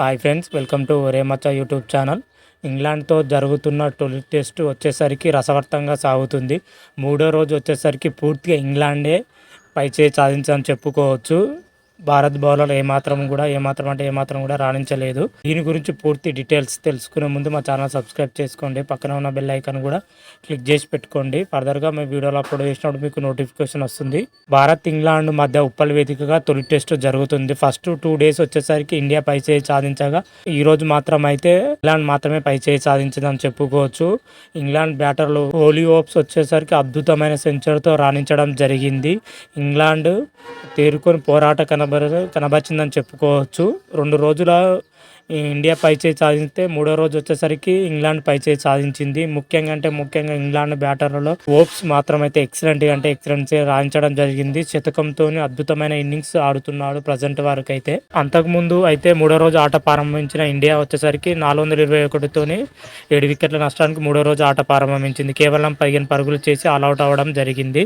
Hi friends welcome to ఒరే మచ్చ YouTube channel ఇంగ్లాండ్తో జరుగుతున్న తొలి టెస్ట్ వచ్చేసరికి రసవర్తంగా సాగుతుంది. మూడో రోజు వచ్చేసరికి పూర్తిగా ఇంగ్లాండే పైచే సాధించని చెప్పుకోవచ్చు. భారత్ బౌలర్ ఏమాత్రం కూడా ఏమాత్రం అంటే ఏమాత్రం కూడా రాణించలేదు. దీని గురించి పూర్తి డీటెయిల్స్ తెలుసుకునే ముందు మా ఛానల్ సబ్స్క్రైబ్ చేసుకోండి. పక్కన ఉన్న బెల్ ఐకాన్ కూడా క్లిక్ చేసి పెట్టుకోండి. ఫర్దర్గా మేము వీడియోలో అప్లోడ్ చేసినప్పుడు మీకు నోటిఫికేషన్ వస్తుంది. భారత్ ఇంగ్లాండ్ మధ్య ఉప్పల్ వేదికగా తొలి టెస్ట్ జరుగుతుంది. ఫస్ట్ టూ డేస్ వచ్చేసరికి ఇండియా పై చేయి సాధించగా ఈ రోజు మాత్రం అయితే ఇంగ్లాండ్ మాత్రమే పై చేయి సాధించిందని చెప్పుకోవచ్చు. ఇంగ్లాండ్ బ్యాటర్లు హోలీ ఓప్స్ వచ్చేసరికి అద్భుతమైన సెంచరీతో రాణించడం జరిగింది. ఇంగ్లాండ్ తేరుకొని పోరాట కన కనబర కనబరిచిందని చెప్పుకోవచ్చు. రెండు రోజుల ఇండియా పైచేయి సాధిస్తే మూడో రోజు వచ్చేసరికి ఇంగ్లాండ్ పైచేయి సాధించింది. ముఖ్యంగా అంటే ముఖ్యంగా ఇంగ్లాండ్ బ్యాటర్లలో ఓప్స్ మాత్రం అయితే ఎక్సలెంట్ అంటే ఎక్సలెంట్ రాయించడం జరిగింది. శతకంతో అద్భుతమైన ఇన్నింగ్స్ ఆడుతున్నాడు ప్రజెంట్ వరకు అయితే అంతకుముందు అయితే మూడో రోజు ఆట ప్రారంభించిన ఇండియా వచ్చేసరికి నాలుగు వందల ఇరవై ఒకటితోని ఏడు వికెట్ల నష్టానికి మూడో రోజు ఆట ప్రారంభించింది. కేవలం పదిహేను పరుగులు చేసి ఆల్అౌట్ అవ్వడం జరిగింది.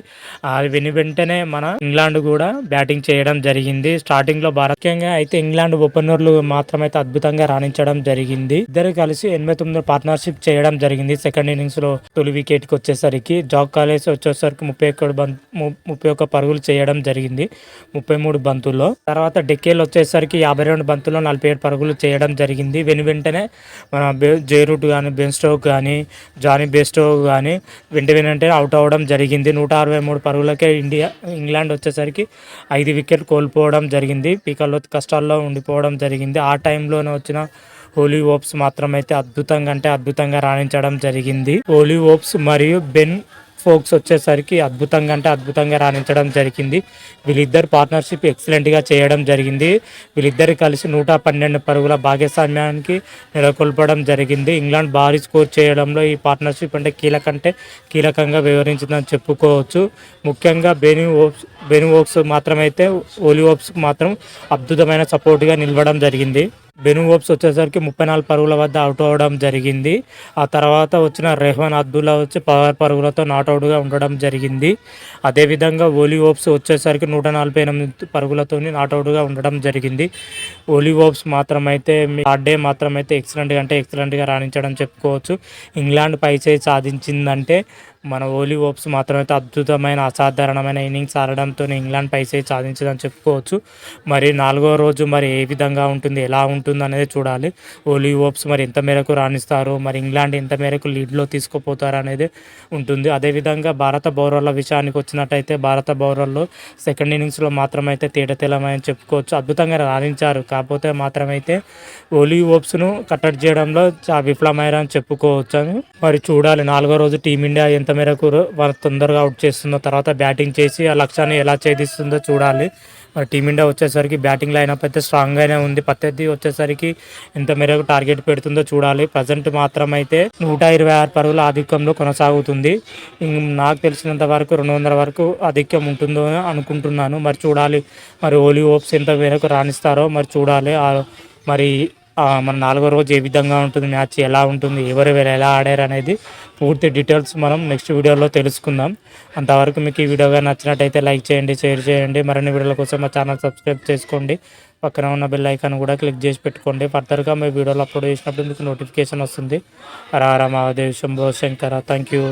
అది విని వెంటనే మన ఇంగ్లాండ్ కూడా బ్యాటింగ్ చేయడం జరిగింది. స్టార్టింగ్లో భారతీయంగా అయితే ఇంగ్లాండ్ ఓపెనర్లు మాత్రమైతే అద్భుతంగా రాణించడం జరిగింది. ఇద్దరు కలిసి ఎనభై తొమ్మిది పార్ట్నర్షిప్ చేయడం జరిగింది. సెకండ్ ఇన్నింగ్స్లో తొలి వికెట్కి వచ్చేసరికి జాక్ కాలేజ్ వచ్చేసరికి ముప్పై ఒక్క బంత్ ముప్పై ఒక్క పరుగులు చేయడం జరిగింది. ముప్పై మూడు బంతుల్లో. తర్వాత డెక్కేలు వచ్చేసరికి యాభై రెండు బంతుల్లో నలభై ఏడు పరుగులు చేయడం జరిగింది. వెను వెంటనే మన జేరూట్ కానీ బెన్స్టోక్ కానీ జానీ బెస్టో కానీ వెంట వెంటనే అవుట్ అవ్వడం జరిగింది. నూట అరవై మూడు పరుగులకే ఇండియా ఇంగ్లాండ్ వచ్చేసరికి ఐదు వికెట్ కోల్పోవడం జరిగింది. పీకల్లో కష్టాల్లో ఉండిపోవడం జరిగింది. ఆ టైంలోనే వచ్చిన హోలీ ఓప్స్ మాత్రమైతే అద్భుతంగా అంటే అద్భుతంగా రాణించడం జరిగింది. హోలీ ఓప్స్ మరియు బెన్ ఫోక్స్ వచ్చేసరికి అద్భుతంగా అంటే అద్భుతంగా రాణించడం జరిగింది. వీళ్ళిద్దరు పార్ట్నర్షిప్ ఎక్సలెంట్గా చేయడం జరిగింది. వీళ్ళిద్దరు కలిసి నూట పన్నెండు పరుగుల భాగస్వామ్యానికి నెలకొల్పడం జరిగింది. ఇంగ్లాండ్ భారీ స్కోర్ చేయడంలో ఈ పార్ట్నర్షిప్ అంటే కీలకంటే కీలకంగా వివరించిందని చెప్పుకోవచ్చు. ముఖ్యంగా బెని ఓప్స్ బెని ఓప్స్ మాత్రమైతే ఓలీ ఓప్స్ మాత్రం అద్భుతమైన సపోర్ట్గా నిలవడం జరిగింది. బెనుగోప్స్ వచ్చేసరికి ముప్పై నాలుగు పరుగుల వద్ద అవుట్ అవ్వడం జరిగింది. ఆ తర్వాత వచ్చిన రెహ్మాన్ అబ్దుల్లా వచ్చి పవర్ పరుగులతో నాట్అవుట్గా ఉండడం జరిగింది. అదేవిధంగా ఓలీ ఓప్స్ వచ్చేసరికి నూట నలభై ఎనిమిది పరుగులతో నాట్అవుట్గా ఉండడం జరిగింది. ఓలీ ఓప్స్ మాత్రమైతే థర్డ్ డే మాత్రమైతే ఎక్సలెంట్ అంటే ఎక్సలెంట్గా రాణించడం చెప్పుకోవచ్చు. ఇంగ్లాండ్ పైచే సాధించిందంటే మన ఓలీ ఓప్స్ మాత్రమైతే అద్భుతమైన అసాధారణమైన ఇన్నింగ్స్ ఆడడంతో ఇంగ్లాండ్ పైసే సాధించదని చెప్పుకోవచ్చు. మరి నాలుగో రోజు మరి ఏ విధంగా ఉంటుంది ఎలా ఉంటుంది అనేది చూడాలి. ఓలీ ఓప్స్ మరి ఎంత మేరకు రాణిస్తారు మరి ఇంగ్లాండ్ ఎంత మేరకు లీడ్లో తీసుకుపోతారు అనేది ఉంటుంది అదేవిధంగా భారత బౌలర్ల విషయానికి వచ్చినట్టయితే భారత బౌలర్లు సెకండ్ ఇన్నింగ్స్లో మాత్రమైతే తేటతెలమని చెప్పుకోవచ్చు. అద్భుతంగా రాణించారు. కాకపోతే మాత్రమైతే ఓలీ ఓప్స్ను కట్టడి చేయడంలో విఫలమయ్యారని చెప్పుకోవచ్చు అని మరి చూడాలి. నాలుగో రోజు టీమిండియా ఎంత మేరకు వాళ్ళు తొందరగా అవుట్ చేస్తుందో తర్వాత బ్యాటింగ్ చేసి ఆ లక్ష్యాన్ని ఎలా ఛేదిస్తుందో చూడాలి. మరి టీమిండియా వచ్చేసరికి బ్యాటింగ్ లైనప్ అయితే స్ట్రాంగ్గానే ఉంది. ప్రత్యర్థి వచ్చేసరికి ఎంత మేరకు టార్గెట్ పెడుతుందో చూడాలి. ప్రజెంట్ మాత్రం అయితే నూట ఇరవై ఆరు పరుగుల ఆధిక్యంలో కొనసాగుతుంది. నాకు తెలిసినంత వరకు రెండు వందల వరకు ఆధిక్యం ఉంటుందో అనుకుంటున్నాను. మరి చూడాలి. మరి ఓలీ ఓప్స్ ఎంత మేరకు రాణిస్తారో మరి చూడాలి. మరి మన నాలుగో రోజు ఏ విధంగా ఉంటుంది మ్యాచ్ ఎలా ఉంటుంది ఎవరు ఎలా ఆడారు అనేది పూర్తి డీటెయిల్స్ మనం నెక్స్ట్ వీడియోలో తెలుసుకుందాం. అంతవరకు మీకు ఈ వీడియోగా నచ్చినట్టయితే లైక్ చేయండి షేర్ చేయండి. మరిన్ని వీడియోల కోసం మా ఛానల్ సబ్స్క్రైబ్ చేసుకోండి. పక్కన ఉన్న బెల్ ఐకాన్ కూడా క్లిక్ చేసి పెట్టుకోండి. ఫర్దర్గా మీ వీడియోలో అప్లోడ్ చేసినప్పుడు మీకు నోటిఫికేషన్ వస్తుంది. రారా మహాదేవ్ శంభో శంకర. Thank you